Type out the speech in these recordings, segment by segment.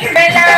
准备啦！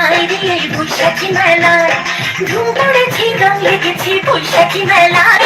মেলায় রে বৈশাখী মেলায়। ধুম পড়েছি গান লেগেছি বৈশাখী মেলায়।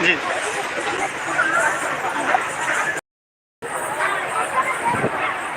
你